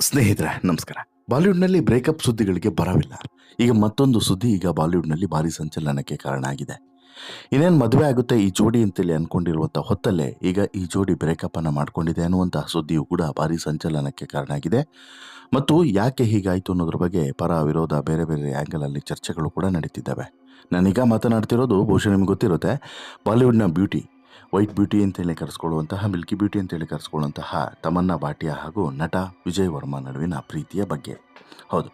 ಸ್ನೇಹಿತರೆ, ನಮಸ್ಕಾರ. ಬಾಲಿವುಡ್ನಲ್ಲಿ ಬ್ರೇಕಪ್ ಸುದ್ದಿಗಳಿಗೆ ಬರವಿಲ್ಲ. ಈಗ ಮತ್ತೊಂದು ಸುದ್ದಿ ಈಗ ಬಾಲಿವುಡ್ನಲ್ಲಿ ಭಾರಿ ಸಂಚಲನಕ್ಕೆ ಕಾರಣ ಆಗಿದೆ. ಇನ್ನೇನು ಮದುವೆ ಆಗುತ್ತೆ ಈ ಜೋಡಿ ಅಂತೇಳಿ ಅಂದ್ಕೊಂಡಿರುವಂಥ ಹೊತ್ತಲ್ಲೇ ಈಗ ಈ ಜೋಡಿ ಬ್ರೇಕಪ್ಪನ್ನು ಮಾಡ್ಕೊಂಡಿದೆ ಅನ್ನುವಂತಹ ಸುದ್ದಿಯು ಕೂಡ ಭಾರಿ ಸಂಚಲನಕ್ಕೆ ಕಾರಣ ಆಗಿದೆ. ಮತ್ತು ಯಾಕೆ ಹೀಗಾಯಿತು ಅನ್ನೋದ್ರ ಬಗ್ಗೆ ಪರ ವಿರೋಧ ಬೇರೆ ಬೇರೆ ಆ್ಯಂಗಲಲ್ಲಿ ಚರ್ಚೆಗಳು ಕೂಡ ನಡೀತಿದ್ದಾವೆ. ನಾನೀಗ ಮಾತನಾಡ್ತಿರೋದು ಬಹುಶಃ ನಿಮ್ಗೆ ಗೊತ್ತಿರುತ್ತೆ, ಬಾಲಿವುಡ್ನ ಬ್ಯೂಟಿ ವೈಟ್ ಬ್ಯೂಟಿ ಅಂತೇಳಿ ಕರೆಸ್ಕೊಳ್ಳುವಂತಹ, ಮಿಲ್ಕಿ ಬ್ಯೂಟಿ ಅಂತೇಳಿ ಕರೆಸ್ಕೊಳ್ಳುವಂತಹ ತಮನ್ನಾ ಭಾಟಿಯಾ ಹಾಗೂ ನಟ ವಿಜಯ್ ವರ್ಮಾ ನಡುವಿನ ಪ್ರೀತಿಯ ಬಗ್ಗೆ. ಹೌದು.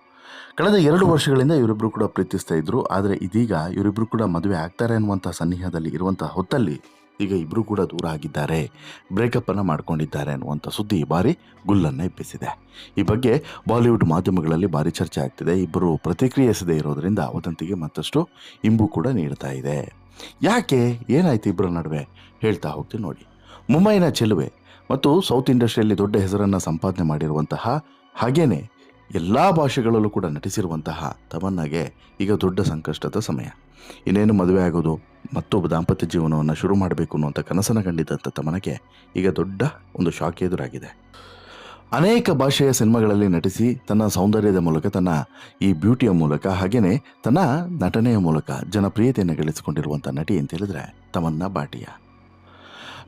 ಕಳೆದ ಎರಡು ವರ್ಷಗಳಿಂದ ಇವರಿಬ್ಬರು ಕೂಡ ಪ್ರೀತಿಸ್ತಾ ಇದ್ರು. ಆದರೆ ಇದೀಗ ಇವರಿಬ್ಬರು ಕೂಡ ಮದುವೆ ಆಗ್ತಾರೆ ಅನ್ನುವಂಥ ಸನ್ನಿಹದಲ್ಲಿ ಇರುವಂತಹ ಹೊತ್ತಲ್ಲಿ ಈಗ ಇಬ್ಬರು ಕೂಡ ದೂರ ಆಗಿದ್ದಾರೆ. ಬ್ರೇಕಪ್ಪನ್ನು ಮಾಡ್ಕೊಂಡಿದ್ದಾರೆ ಅನ್ನುವಂಥ ಸುದ್ದಿ ಈ ಬಾರಿ ಗುಲ್ಲನ್ನು ಎಬ್ಬಿಸಿದೆ. ಈ ಬಗ್ಗೆ ಬಾಲಿವುಡ್ ಮಾಧ್ಯಮಗಳಲ್ಲಿ ಭಾರಿ ಚರ್ಚೆ ಆಗ್ತಿದೆ. ಇಬ್ಬರು ಪ್ರತಿಕ್ರಿಯಿಸದೇ ಇರೋದರಿಂದ ವದಂತಿಗೆ ಮತ್ತಷ್ಟು ಇಂಬು ಕೂಡ ನೀಡ್ತಾ ಇದೆ. ಯಾಕೆ? ಏನಾಯ್ತು ಇಬ್ಬರ ನಡುವೆ? ಹೇಳ್ತಾ ಹೋಗ್ತೀನಿ ನೋಡಿ. ಮುಂಬೈನ ಚೆಲುವೆ ಮತ್ತು ಸೌತ್ ಇಂಡಸ್ಟ್ರಿಯಲ್ಲಿ ದೊಡ್ಡ ಹೆಸರನ್ನು ಸಂಪಾದನೆ ಮಾಡಿರುವಂತಹ ಹಾಗೇನೆ ಎಲ್ಲ ಭಾಷೆಗಳಲ್ಲೂ ಕೂಡ ನಟಿಸಿರುವಂತಹ ತಮನ್ನಾಗೆ ಈಗ ದೊಡ್ಡ ಸಂಕಷ್ಟದ ಸಮಯ. ಇನ್ನೇನು ಮದುವೆ ಆಗೋದು, ಮತ್ತೊಬ್ಬ ದಾಂಪತ್ಯ ಜೀವನವನ್ನು ಶುರು ಮಾಡಬೇಕು ಅನ್ನುವಂಥ ಕನಸನ್ನು ಕಂಡಿದ್ದಂಥ ತಮನಗೆ ಈಗ ದೊಡ್ಡ ಒಂದು ಶಾಕ್ ಎದುರಾಗಿದೆ. ಅನೇಕ ಭಾಷೆಯ ಸಿನಿಮಾಗಳಲ್ಲಿ ನಟಿಸಿ ತನ್ನ ಸೌಂದರ್ಯದ ಮೂಲಕ, ತನ್ನ ಈ ಬ್ಯೂಟಿಯ ಮೂಲಕ ಹಾಗೆಯೇ ತನ್ನ ನಟನೆಯ ಮೂಲಕ ಜನಪ್ರಿಯತೆಯನ್ನು ಗಳಿಸಿಕೊಂಡಿರುವಂಥ ನಟಿ ಅಂತ ಹೇಳಿದ್ರೆ ತಮನ್ನ ಭಾಟಿಯಾ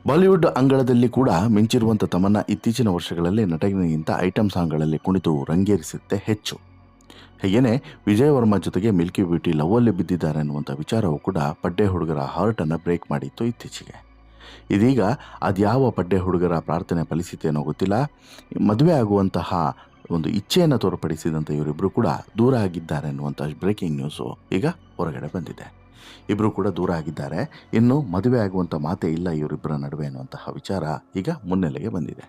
ಬಾಲಿವುಡ್ ಅಂಗಳದಲ್ಲಿ ಕೂಡ ಮಿಂಚಿರುವಂಥ ತಮನ್ನ ಇತ್ತೀಚಿನ ವರ್ಷಗಳಲ್ಲಿ ನಟನೆಗಿಂತ ಐಟಮ್ ಸಾಂಗ್ಗಳಲ್ಲಿ ಕುಣಿತು ರಂಗೇರಿಸುತ್ತೆ ಹೆಚ್ಚು. ಹೀಗೇನೆ ವಿಜಯ್ ವರ್ಮಾ ಜೊತೆಗೆ ಮಿಲ್ಕಿ ಬ್ಯೂಟಿ ಲವ್ವಲ್ಲಿ ಬಿದ್ದಿದ್ದಾರೆ ಅನ್ನುವಂಥ ವಿಚಾರವು ಕೂಡ ಪಡ್ಡೆ ಹುಡುಗರ ಹಾರ್ಟನ್ನು ಬ್ರೇಕ್ ಮಾಡಿತ್ತು ಇತ್ತೀಚೆಗೆ. ಇದೀಗ ಅದ್ಯಾವ ಪಡ್ಡೆ ಹುಡುಗರ ಪ್ರಾರ್ಥನೆ ಫಲಿಸಿತೇನೋ ಗೊತ್ತಿಲ್ಲ. ಮದುವೆ ಆಗುವಂತಹ ಒಂದು ಇಚ್ಛೆಯನ್ನು ತೋರ್ಪಡಿಸಿದಂಥ ಇವರಿಬ್ಬರು ಕೂಡ ದೂರ ಆಗಿದ್ದಾರೆ ಅನ್ನುವಂಥ ಬ್ರೇಕಿಂಗ್ ನ್ಯೂಸು ಈಗ ಹೊರಗಡೆ ಬಂದಿದೆ. ಇಬ್ಬರು ಕೂಡ ದೂರ ಆಗಿದ್ದಾರೆ. ಇನ್ನು ಮದುವೆ ಆಗುವಂಥ ಮಾತೇ ಇಲ್ಲ ಇವರಿಬ್ಬರ ನಡುವೆ ಅನ್ನುವಂತಹ ವಿಚಾರ ಈಗ ಮುನ್ನೆಲೆಗೆ ಬಂದಿದೆ.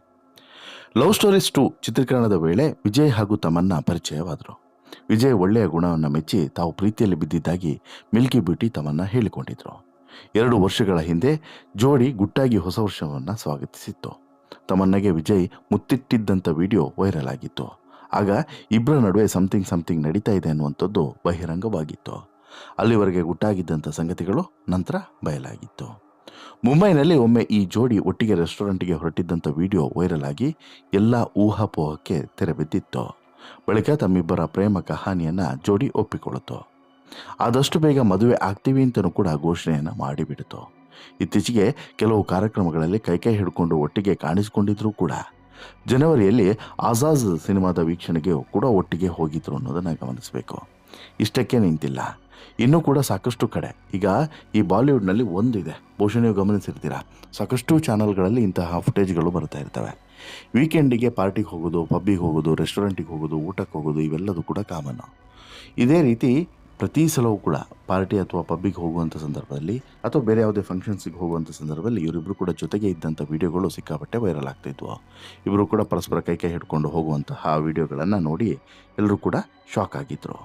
ಲವ್ ಸ್ಟೋರೀಸ್ ಟು ಚಿತ್ರೀಕರಣದ ವೇಳೆ ವಿಜಯ್ ಹಾಗೂ ತಮನ್ನ ಪರಿಚಯವಾದರು ವಿಜಯ್ ಒಳ್ಳೆಯ ಗುಣವನ್ನು ಮೆಚ್ಚಿ ತಾವು ಪ್ರೀತಿಯಲ್ಲಿ ಬಿದ್ದಿದ್ದಾಗಿ ಮಿಲ್ಕಿ ಬ್ಯೂಟಿ ತಮನ್ನ ಹೇಳಿಕೊಂಡಿದ್ರು. ಎರಡು ವರ್ಷಗಳ ಹಿಂದೆ ಜೋಡಿ ಗುಟ್ಟಾಗಿ ಹೊಸ ವರ್ಷವನ್ನು ಸ್ವಾಗತಿಸಿತ್ತು. ತಮನ್ನಗೆ ವಿಜಯ್ ಮುತ್ತಿಟ್ಟಿದ್ದಂಥ ವಿಡಿಯೋ ವೈರಲ್ ಆಗಿತ್ತು. ಆಗ ಇಬ್ಬರ ನಡುವೆ ಸಮಥಿಂಗ್ ಸಮಥಿಂಗ್ ನಡೀತಾ ಇದೆ ಅನ್ನುವಂಥದ್ದು ಬಹಿರಂಗವಾಗಿತ್ತು. ಅಲ್ಲಿವರೆಗೆ ಗುಟ್ಟಾಗಿದ್ದಂಥ ಸಂಗತಿಗಳು ನಂತರ ಬಯಲಾಗಿತ್ತು. ಮುಂಬೈನಲ್ಲಿ ಒಮ್ಮೆ ಈ ಜೋಡಿ ಒಟ್ಟಿಗೆ ರೆಸ್ಟೋರೆಂಟ್ಗೆ ಹೊರಟಿದ್ದಂಥ ವಿಡಿಯೋ ವೈರಲ್ ಆಗಿ ಎಲ್ಲ ಊಹಾಪೋಹಕ್ಕೆ ತೆರೆಬಿದ್ದಿತ್ತು ಬಳಿಕ ತಮ್ಮಿಬ್ಬರ ಪ್ರೇಮ ಕಹಾನಿಯನ್ನು ಜೋಡಿ ಒಪ್ಪಿಕೊಳ್ಳುತ್ತು. ಆದಷ್ಟು ಬೇಗ ಮದುವೆ ಆಗ್ತೀವಿ ಅಂತಲೂ ಕೂಡ ಘೋಷಣೆಯನ್ನು ಮಾಡಿಬಿಡ್ತು. ಇತ್ತೀಚೆಗೆ ಕೆಲವು ಕಾರ್ಯಕ್ರಮಗಳಲ್ಲಿ ಕೈಕೈ ಹಿಡ್ಕೊಂಡು ಒಟ್ಟಿಗೆ ಕಾಣಿಸಿಕೊಂಡಿದ್ರು ಕೂಡ. ಜನವರಿಯಲ್ಲಿ ಆಜಾಜ್ ಸಿನಿಮಾದ ವೀಕ್ಷಣೆಗೆ ಕೂಡ ಒಟ್ಟಿಗೆ ಹೋಗಿದ್ರು ಅನ್ನೋದನ್ನು ಗಮನಿಸಬೇಕು. ಇಷ್ಟಕ್ಕೆ ನಿಂತಿಲ್ಲ. ಇನ್ನೂ ಕೂಡ ಸಾಕಷ್ಟು ಕಡೆ. ಈಗ ಈ ಬಾಲಿವುಡ್ನಲ್ಲಿ ಒಂದಿದೆ. ಬಹುಶಃ ನೀವು ಗಮನಿಸಿರ್ತೀರ? ಸಾಕಷ್ಟು ಚಾನಲ್ಗಳಲ್ಲಿ ಇಂತಹ ಫುಟೇಜ್ಗಳು ಬರ್ತಾ ಇರ್ತವೆ. ವೀಕೆಂಡಿಗೆ ಪಾರ್ಟಿಗೆ ಹೋಗೋದು, ಪಬ್ಬಿಗೆ ಹೋಗೋದು, ರೆಸ್ಟೋರೆಂಟಿಗೆ ಹೋಗೋದು, ಊಟಕ್ಕೆ ಹೋಗೋದು, ಇವೆಲ್ಲದೂ ಕೂಡ ಕಾಮನ್ನು ಇದೇ ರೀತಿ ಪ್ರತಿ ಸಲವೂ ಕೂಡ ಪಾರ್ಟಿ ಅಥವಾ ಪಬ್ಬಿಗೆ ಹೋಗುವಂಥ ಸಂದರ್ಭದಲ್ಲಿ ಅಥವಾ ಬೇರೆ ಯಾವುದೇ ಫಂಕ್ಷನ್ಸಿಗೆ ಹೋಗುವಂಥ ಸಂದರ್ಭದಲ್ಲಿ ಇವರಿಬ್ಬರು ಕೂಡ ಜೊತೆಗೆ ಇದ್ದಂಥ ವಿಡಿಯೋಗಳು ಸಿಕ್ಕಾಪಟ್ಟೆ ವೈರಲ್ ಆಗ್ತಾಯಿದ್ವು ಇಬ್ಬರು ಕೂಡ ಪರಸ್ಪರ ಕೈ ಕೈ ಹಿಡ್ಕೊಂಡು ಹೋಗುವಂತಹ ವೀಡಿಯೋಗಳನ್ನು ನೋಡಿ ಎಲ್ಲರೂ ಕೂಡ ಶಾಕ್ ಆಗಿದ್ದರು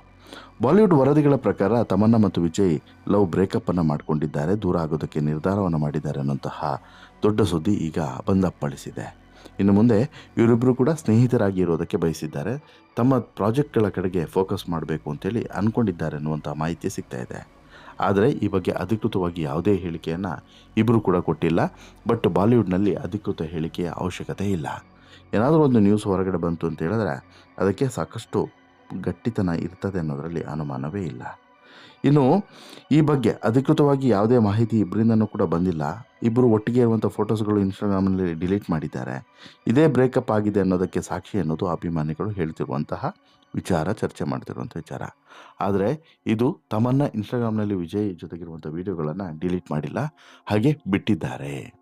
ಬಾಲಿವುಡ್ ವರದಿಗಳ ಪ್ರಕಾರ ತಮನ್ನ ಮತ್ತು ವಿಜಯ್ ಲವ್ ಬ್ರೇಕಪ್ ಅನ್ನು ಮಾಡಿಕೊಂಡಿದ್ದಾರೆ. ದೂರ ಆಗೋದಕ್ಕೆ ನಿರ್ಧಾರವನ್ನು ಮಾಡಿದ್ದಾರೆ ಅನ್ನುವಂತಹ ದೊಡ್ಡ ಸುದ್ದಿ ಈಗ ಬಂದಪ್ಪಳಿಸಿದೆ. ಇನ್ನು ಮುಂದೆ ಇವರಿಬ್ಬರು ಕೂಡ ಸ್ನೇಹಿತರಾಗಿ ಇರೋದಕ್ಕೆ ಬಯಸಿದ್ದಾರೆ. ತಮ್ಮ ಪ್ರಾಜೆಕ್ಟ್ಗಳ ಕಡೆಗೆ ಫೋಕಸ್ ಮಾಡಬೇಕು ಅಂತೇಳಿ ಅಂದ್ಕೊಂಡಿದ್ದಾರೆ ಅನ್ನುವಂಥ ಮಾಹಿತಿ ಸಿಗ್ತಾ ಇದೆ. ಆದರೆ ಈ ಬಗ್ಗೆ ಅಧಿಕೃತವಾಗಿ ಯಾವುದೇ ಹೇಳಿಕೆಯನ್ನು ಇಬ್ಬರು ಕೂಡ ಕೊಟ್ಟಿಲ್ಲ. ಬಟ್ ಬಾಲಿವುಡ್ನಲ್ಲಿ ಅಧಿಕೃತ ಹೇಳಿಕೆಯ ಅವಶ್ಯಕತೆ ಇಲ್ಲ. ಏನಾದರೂ ಒಂದು ನ್ಯೂಸ್ ಹೊರಗಡೆ ಬಂತು ಅಂತ ಹೇಳಿದ್ರೆ ಅದಕ್ಕೆ ಸಾಕಷ್ಟು ಗಟ್ಟಿತನ ಇರ್ತದೆ ಅನ್ನೋದರಲ್ಲಿ ಅನುಮಾನವೇ ಇಲ್ಲ. ಇನ್ನು ಈ ಬಗ್ಗೆ ಅಧಿಕೃತವಾಗಿ ಯಾವುದೇ ಮಾಹಿತಿ ಇಬ್ಬರಿಂದನೂ ಕೂಡ ಬಂದಿಲ್ಲ. ಇಬ್ಬರು ಒಟ್ಟಿಗೆ ಇರುವಂಥ ಫೋಟೋಸ್ಗಳು ಇನ್ಸ್ಟಾಗ್ರಾಮ್ನಲ್ಲಿ ಡಿಲೀಟ್ ಮಾಡಿದ್ದಾರೆ. ಇದೇ ಬ್ರೇಕಪ್ ಆಗಿದೆ ಅನ್ನೋದಕ್ಕೆ ಸಾಕ್ಷಿ ಅನ್ನೋದು ಅಭಿಮಾನಿಗಳು ಹೇಳ್ತಿರುವಂತಹ ವಿಚಾರ, ಚರ್ಚೆ ಮಾಡ್ತಿರುವಂಥ ವಿಚಾರ. ಆದರೆ ಇದು ತಮ್ಮನ್ನ ಇನ್ಸ್ಟಾಗ್ರಾಮ್ನಲ್ಲಿ ವಿಜಯ್ ಜೊತೆಗಿರುವಂಥ ವಿಡಿಯೋಗಳನ್ನು ಡಿಲೀಟ್ ಮಾಡಿಲ್ಲ, ಹಾಗೆ ಬಿಟ್ಟಿದ್ದಾರೆ.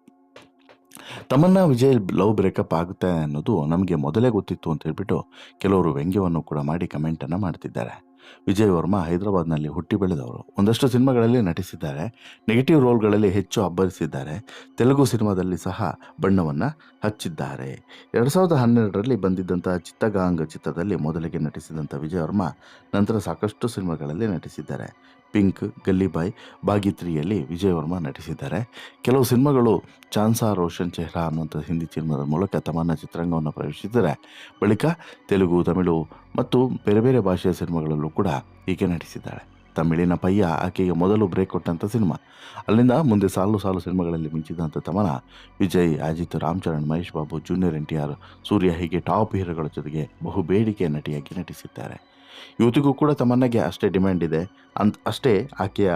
ತಮ್ಮನ್ನ ವಿಜಯ್ ಲವ್ ಬ್ರೇಕಪ್ ಆಗುತ್ತೆ ಅನ್ನೋದು ನಮಗೆ ಮೊದಲೇ ಗೊತ್ತಿತ್ತು ಅಂತ ಹೇಳ್ಬಿಟ್ಟು ಕೆಲವರು ವ್ಯಂಗ್ಯವನ್ನು ಕೂಡ ಮಾಡಿ ಕಮೆಂಟನ್ನು ಮಾಡ್ತಿದ್ದಾರೆ. ವಿಜಯ್ ವರ್ಮಾ ಹೈದರಾಬಾದ್ನಲ್ಲಿ ಹುಟ್ಟಿ ಬೆಳೆದವರು. ಒಂದಷ್ಟು ಸಿನಿಮಾಗಳಲ್ಲಿ ನಟಿಸಿದ್ದಾರೆ. ನೆಗೆಟಿವ್ ರೋಲ್ಗಳಲ್ಲಿ ಹೆಚ್ಚು ಅಬ್ಬರಿಸಿದ್ದಾರೆ. ತೆಲುಗು ಸಿನಿಮಾದಲ್ಲಿ ಸಹ ಬಣ್ಣವನ್ನು ಹಚ್ಚಿದ್ದಾರೆ. ಎರಡು ಸಾವಿರದ ಹನ್ನೆರಡರಲ್ಲಿ ಬಂದಿದ್ದಂಥ ಚಿತ್ತಗಾಂಗ ಚಿತ್ರದಲ್ಲಿ ಮೊದಲಿಗೆ ನಟಿಸಿದಂಥ ವಿಜಯ್ ವರ್ಮಾ ನಂತರ ಸಾಕಷ್ಟು ಸಿನಿಮಾಗಳಲ್ಲಿ ನಟಿಸಿದ್ದಾರೆ. ಪಿಂಕ್ ಗಲ್ಲಿಬಾಯ್ ಬಾಗಿತ್ರಿಯಲ್ಲಿ ವಿಜಯ್ ವರ್ಮಾ ನಟಿಸಿದ್ದಾರೆ. ಕೆಲವು ಸಿನಿಮಾಗಳು ಚಾನ್ಸಾ ರೋಷನ್ ಚೆಹ್ರಾ ಅನ್ನುವಂಥ ಹಿಂದಿ ಸಿನಿಮಾದ ಮೂಲಕ ತಮ್ಮನ್ನ ಚಿತ್ರರಂಗವನ್ನು ಪ್ರವೇಶಿಸಿದ್ದಾರೆ. ಬಳಿಕ ತೆಲುಗು, ತಮಿಳು ಮತ್ತು ಬೇರೆ ಬೇರೆ ಭಾಷೆಯ ಸಿನಿಮಾಗಳಲ್ಲೂ ಕೂಡ ಈಕೆ ನಟಿಸಿದ್ದಾಳೆ. ತಮಿಳಿನ ಪಯ್ಯ ಆಕೆಗೆ ಮೊದಲು ಬ್ರೇಕ್ ಕೊಟ್ಟಂಥ ಸಿನಿಮಾ. ಅಲ್ಲಿಂದ ಮುಂದೆ ಸಾಲು ಸಾಲು ಸಿನಿಮಾಗಳಲ್ಲಿ ಮಿಂಚಿದಂಥ Tamanna Vijay, Ajith Ram Charan Mahesh Babu, junior N T R, Surya ಹೀಗೆ ಟಾಪ್ ಹೀರೋಗಳ ಜೊತೆಗೆ ಬಹು ಬೇಡಿಕೆಯ ನಟಿಯಾಗಿ ನಟಿಸಿದ್ದಾರೆ. ಇವತ್ತಿಗೂ ಕೂಡ ತಮನ್ನಗೆ ಅಷ್ಟೇ ಡಿಮ್ಯಾಂಡ್ ಇದೆ. ಅಂತ, ಅಷ್ಟೇ ಆಕೆಯ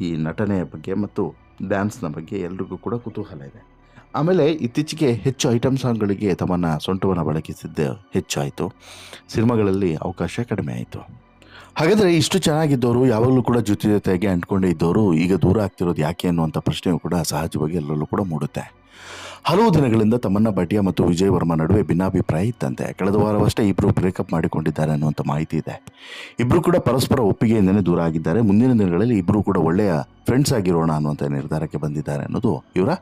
ಈ ನಟನೆಯ ಬಗ್ಗೆ ಮತ್ತು ಡ್ಯಾನ್ಸ್ನ ಬಗ್ಗೆ ಎಲ್ರಿಗೂ ಕೂಡ ಕುತೂಹಲ ಇದೆ. ಆಮೇಲೆ ಇತ್ತೀಚೆಗೆ ಹೆಚ್ಚು ಐಟಮ್ ಸಾಂಗ್ಗಳಿಗೆ ತಮ್ಮನ್ನು ಸೊಂಟವನ್ನು ಬಳಕಿಸಿದ್ದೇ ಹೆಚ್ಚಾಯಿತು. ಸಿನಿಮಾಗಳಲ್ಲಿ ಅವಕಾಶ ಕಡಿಮೆ ಆಯಿತು. ಹಾಗಾದರೆ ಇಷ್ಟು ಚೆನ್ನಾಗಿದ್ದವರು ಯಾವಾಗಲೂ ಕೂಡ ಜೊತೆ ಜೊತೆಗೆ ಅಂಟ್ಕೊಂಡೇ ಇದ್ದವರು ಈಗ ದೂರ ಆಗ್ತಿರೋದು ಯಾಕೆ ಅನ್ನುವಂಥ ಪ್ರಶ್ನೆಯು ಕೂಡ ಸಹಜವಾಗಿ ಎಲ್ಲರಲ್ಲೂ ಕೂಡ ಮೂಡುತ್ತೆ. ಹಲವು ದಿನಗಳಿಂದ ತಮ್ಮನ್ನ ಬಟಿಯಾ ಮತ್ತು ವಿಜಯ್ ವರ್ಮ ನಡುವೆ ಭಿನ್ನಾಭಿಪ್ರಾಯ ಇತ್ತಂತೆ ಕಳೆದ ವಾರವಷ್ಟೇ ಇಬ್ಬರು ಬ್ರೇಕಪ್ ಮಾಡಿಕೊಂಡಿದ್ದಾರೆ ಅನ್ನುವಂಥ ಮಾಹಿತಿ ಇದೆ. ಇಬ್ಬರು ಕೂಡ ಪರಸ್ಪರ ಒಪ್ಪಿಗೆಯಿಂದಲೇ ದೂರ ಆಗಿದ್ದಾರೆ. ಮುಂದಿನ ದಿನಗಳಲ್ಲಿ ಇಬ್ಬರು ಕೂಡ ಒಳ್ಳೆಯ ಫ್ರೆಂಡ್ಸ್ ಆಗಿರೋಣ ಅನ್ನುವಂಥ ನಿರ್ಧಾರಕ್ಕೆ ಬಂದಿದ್ದಾರೆ ಅನ್ನೋದು ಇವರ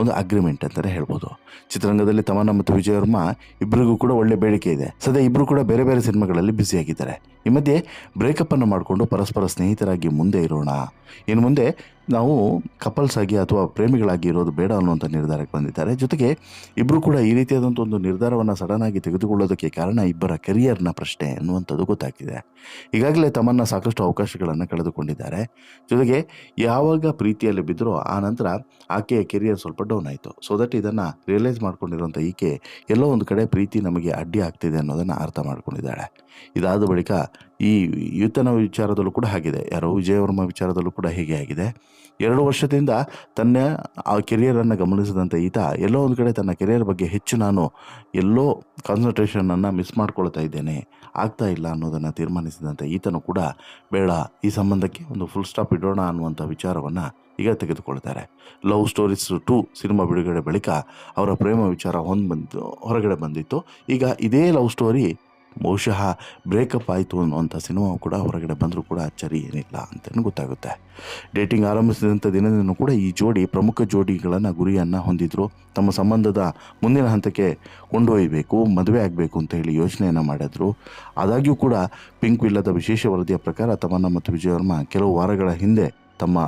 ಒಂದು ಅಗ್ರಿಮೆಂಟ್ ಅಂತಲೇ ಹೇಳ್ಬೋದು. ಚಿತ್ರರಂಗದಲ್ಲಿ ತಮನ್ನ ಮತ್ತು ವಿಜಯ್ ವರ್ಮ ಇಬ್ಬರಿಗೂ ಕೂಡ ಒಳ್ಳೆ ಬೇಡಿಕೆ ಇದೆ. ಸದ್ಯ ಇಬ್ಬರು ಕೂಡ ಬೇರೆ ಬೇರೆ ಸಿನಿಮಾಗಳಲ್ಲಿ ಬ್ಯುಸಿಯಾಗಿದ್ದಾರೆ ಈ ಮಧ್ಯೆ ಬ್ರೇಕಪ್ ಅನ್ನು ಮಾಡಿಕೊಂಡು ಪರಸ್ಪರ ಸ್ನೇಹಿತರಾಗಿ ಮುಂದೆ ಇರೋಣ. ಇನ್ನು ಮುಂದೆ ನಾವು ಕಪಲ್ಸ್ ಆಗಿ ಅಥವಾ ಪ್ರೇಮಿಗಳಾಗಿ ಇರೋದು ಬೇಡ ಅನ್ನುವಂಥ ನಿರ್ಧಾರಕ್ಕೆ ಬಂದಿದ್ದಾರೆ. ಜೊತೆಗೆ ಇಬ್ಬರು ಕೂಡ ಈ ರೀತಿಯಾದಂಥ ಒಂದು ನಿರ್ಧಾರವನ್ನು ಸಡನ್ ಆಗಿ ತೆಗೆದುಕೊಳ್ಳೋದಕ್ಕೆ ಕಾರಣ ಇಬ್ಬರ ಕೆರಿಯರ್ನ ಪ್ರಶ್ನೆ ಅನ್ನುವಂಥದ್ದು ಗೊತ್ತಾಗ್ತಿದೆ. ಈಗಾಗಲೇ ತಮ್ಮನ್ನು ಸಾಕಷ್ಟು ಅವಕಾಶಗಳನ್ನು ಕಳೆದುಕೊಂಡಿದ್ದಾರೆ. ಜೊತೆಗೆ ಯಾವಾಗ ಪ್ರೀತಿಯಲ್ಲಿ ಬಿದ್ದರೋ ಆ ನಂತರ ಆಕೆಯ ಕೆರಿಯರ್ ಸ್ವಲ್ಪ ಡೌನ್ ಆಯಿತು. ಸೊ ದಟ್ ಇದನ್ನು ರಿಯಲೈಸ್ ಮಾಡ್ಕೊಂಡಿರುವಂಥ ಈಕೆ ಎಲ್ಲೋ ಒಂದು ಕಡೆ ಪ್ರೀತಿ ನಮಗೆ ಅಡ್ಡಿ ಆಗ್ತಿದೆ ಅನ್ನೋದನ್ನು ಅರ್ಥ ಮಾಡ್ಕೊಂಡಿದ್ದಾಳೆ. ಇದಾದ ಬಳಿಕ ಈ ಯುತನ ವಿಚಾರದಲ್ಲೂ ಕೂಡ ಆಗಿದೆ ಯಾರೋ ವಿಜಯವರ್ಮ ವಿಚಾರದಲ್ಲೂ ಕೂಡ ಹೀಗೆ ಆಗಿದೆ. ಎರಡು ವರ್ಷದಿಂದ ತನ್ನ ಆ ಕೆರಿಯರನ್ನು ಗಮನಿಸಿದಂಥ ಈತ ಎಲ್ಲೋ ಒಂದು ಕಡೆ ತನ್ನ ಕೆರಿಯರ್ ಬಗ್ಗೆ ಹೆಚ್ಚು ನಾನು ಎಲ್ಲೋ ಕಾನ್ಸಂಟ್ರೇಷನನ್ನು ಮಿಸ್ ಮಾಡ್ಕೊಳ್ತಾ ಇದ್ದೇನೆ, ಆಗ್ತಾ ಇಲ್ಲ ಅನ್ನೋದನ್ನು ತೀರ್ಮಾನಿಸಿದಂಥ ಈತನು ಕೂಡ ಬೇಡ, ಈ ಸಂಬಂಧಕ್ಕೆ ಒಂದು ಫುಲ್ ಸ್ಟಾಪ್ ಇಡೋಣ ಅನ್ನುವಂಥ ವಿಚಾರವನ್ನು ಈಗ ತೆಗೆದುಕೊಳ್ತಾರೆ. ಲವ್ ಸ್ಟೋರೀಸ್ ಟು ಸಿನಿಮಾ ಬಿಡುಗಡೆ ಬಳಿಕ ಅವರ ಪ್ರೇಮ ವಿಚಾರ ಹೊಂದ್ ಬಂದು ಹೊರಗಡೆ ಬಂದಿತ್ತು. ಈಗ ಇದೇ ಲವ್ ಸ್ಟೋರಿ ಬಹುಶಃ ಬ್ರೇಕಪ್ ಆಯಿತು ಅನ್ನುವಂಥ ಸಿನಿಮಾ ಕೂಡ ಹೊರಗಡೆ ಬಂದರೂ ಕೂಡ ಅಚ್ಚರಿ ಏನಿಲ್ಲ ಅಂತಲೂ ಗೊತ್ತಾಗುತ್ತೆ. ಡೇಟಿಂಗ್ ಆರಂಭಿಸಿದಂಥ ದಿನದಿಂದ ಕೂಡ ಈ ಜೋಡಿ ಪ್ರಮುಖ ಜೋಡಿಗಳನ್ನು ಗುರಿಯನ್ನು ಹೊಂದಿದ್ರು. ತಮ್ಮ ಸಂಬಂಧದ ಮುಂದಿನ ಹಂತಕ್ಕೆ ಕೊಂಡೊಯ್ಯಬೇಕು ಮದುವೆ ಆಗಬೇಕು ಅಂತ ಹೇಳಿ ಯೋಚನೆಯನ್ನು ಮಾಡಿದ್ರು. ಆದಾಗ್ಯೂ ಕೂಡ ಪಿಂಕ್ ವಿಲ್ಲದ ವಿಶೇಷ ವರದಿಯ ಪ್ರಕಾರ ತಮನ್ನ ಮತ್ತು ವಿಜಯವರ್ಮ ಕೆಲವು ವಾರಗಳ ಹಿಂದೆ ತಮ್ಮ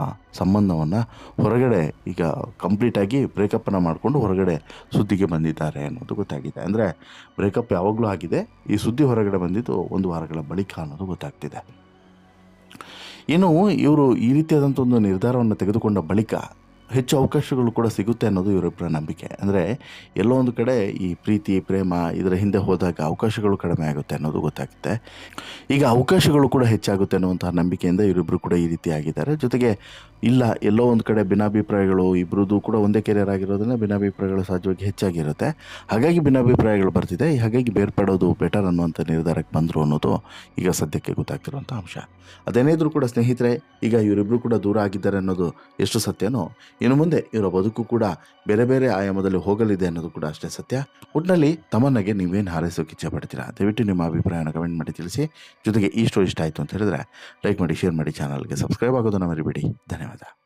ಸಂಬಂಧವನ್ನು ಹೊರಗಡೆ ಈಗ ಕಂಪ್ಲೀಟಾಗಿ ಬ್ರೇಕಪ್ಪನ್ನು ಮಾಡಿಕೊಂಡು ಹೊರಗಡೆ ಸುದ್ದಿಗೆ ಬಂದಿದ್ದಾರೆ ಅನ್ನೋದು ಗೊತ್ತಾಗಿದೆ. ಅಂದರೆ ಬ್ರೇಕಪ್ ಯಾವಾಗಲೂ ಆಗಿದೆ, ಈ ಸುದ್ದಿ ಹೊರಗಡೆ ಬಂದಿದ್ದು ಒಂದು ವಾರಗಳ ಬಳಿಕ ಅನ್ನೋದು ಗೊತ್ತಾಗ್ತಿದೆ. ಇನ್ನು ಇವರು ಈ ರೀತಿಯಾದಂಥ ಒಂದು ನಿರ್ಧಾರವನ್ನು ತೆಗೆದುಕೊಂಡ ಬಳಿಕ ಹೆಚ್ಚು ಅವಕಾಶಗಳು ಕೂಡ ಸಿಗುತ್ತೆ ಅನ್ನೋದು ಇವರಿಬ್ಬರ ನಂಬಿಕೆ. ಅಂದರೆ ಎಲ್ಲೋ ಒಂದು ಕಡೆ ಈ ಪ್ರೀತಿ, ಪ್ರೇಮ ಇದರ ಹಿಂದೆ ಹೋದಾಗ ಅವಕಾಶಗಳು ಕಡಿಮೆ ಆಗುತ್ತೆ ಅನ್ನೋದು ಗೊತ್ತಾಗುತ್ತೆ. ಈಗ ಅವಕಾಶಗಳು ಕೂಡ ಹೆಚ್ಚಾಗುತ್ತೆ ಅನ್ನುವಂತಹ ನಂಬಿಕೆಯಿಂದ ಇವರಿಬ್ಬರು ಕೂಡ ಈ ರೀತಿ ಆಗಿದ್ದಾರೆ. ಜೊತೆಗೆ ಇಲ್ಲ, ಎಲ್ಲೋ ಒಂದು ಕಡೆ ಭಿನ್ನಾಭಿಪ್ರಾಯಗಳು ಇಬ್ಬರದ್ದು ಕೂಡ ಒಂದೇ ಕೆರಿಯರ್ ಆಗಿರೋದ್ರಿಂದ ಭಿನ್ನಾಭಿಪ್ರಾಯಗಳು ಸಹಜವಾಗಿ ಹೆಚ್ಚಾಗಿರುತ್ತೆ. ಹಾಗಾಗಿ ಭಿನ್ನಾಭಿಪ್ರಾಯಗಳು ಬರ್ತಿದೆ. ಹಾಗಾಗಿ ಬೇರ್ಪಡೋದು ಬೆಟರ್ ಅನ್ನುವಂಥ ನಿರ್ಧಾರಕ್ಕೆ ಬಂದರು ಅನ್ನೋದು ಈಗ ಸದ್ಯಕ್ಕೆ ಗೊತ್ತಾಗ್ತಿರುವಂಥ ಅಂಶ. ಅದೇನೇ ಕೂಡ ಸ್ನೇಹಿತರೆ, ಈಗ ಇವರಿಬ್ಬರು ಕೂಡ ದೂರ ಆಗಿದ್ದಾರೆ ಅನ್ನೋದು ಎಷ್ಟು ಸತ್ಯನೋ, ಇನ್ನು ಮುಂದೆ ಇವರ ಬದುಕು ಕೂಡ ಬೇರೆ ಬೇರೆ ಆಯಾಮದಲ್ಲಿ ಹೋಗಲಿದೆ ಅನ್ನೋದು ಕೂಡ ಅಷ್ಟೇ ಸತ್ಯ. ಒಟ್ಟಿನಲ್ಲಿ ತಮ್ಮನ್ನಗೆ ನೀವೇನು ಹಾರೈಸೋಕೆ ಇಚ್ಛೆ ಪಡ್ತೀರಾ ದಯವಿಟ್ಟು ನಿಮ್ಮ ಅಭಿಪ್ರಾಯನ ಕಮೆಂಟ್ ಮಾಡಿ ತಿಳಿಸಿ. ಜೊತೆಗೆ ಈ ಸ್ಟೋರಿ ಇಷ್ಟ ಆಯಿತು ಅಂತ ಹೇಳಿದ್ರೆ ಲೈಕ್ ಮಾಡಿ ಶೇರ್ ಮಾಡಿ ಚಾನಲ್ಗೆ ಸಬ್ಸ್ಕ್ರೈಬ್ ಆಗೋದನ್ನು ಮರಿಬೇಡಿ. ಧನ್ಯವಾದ. nada.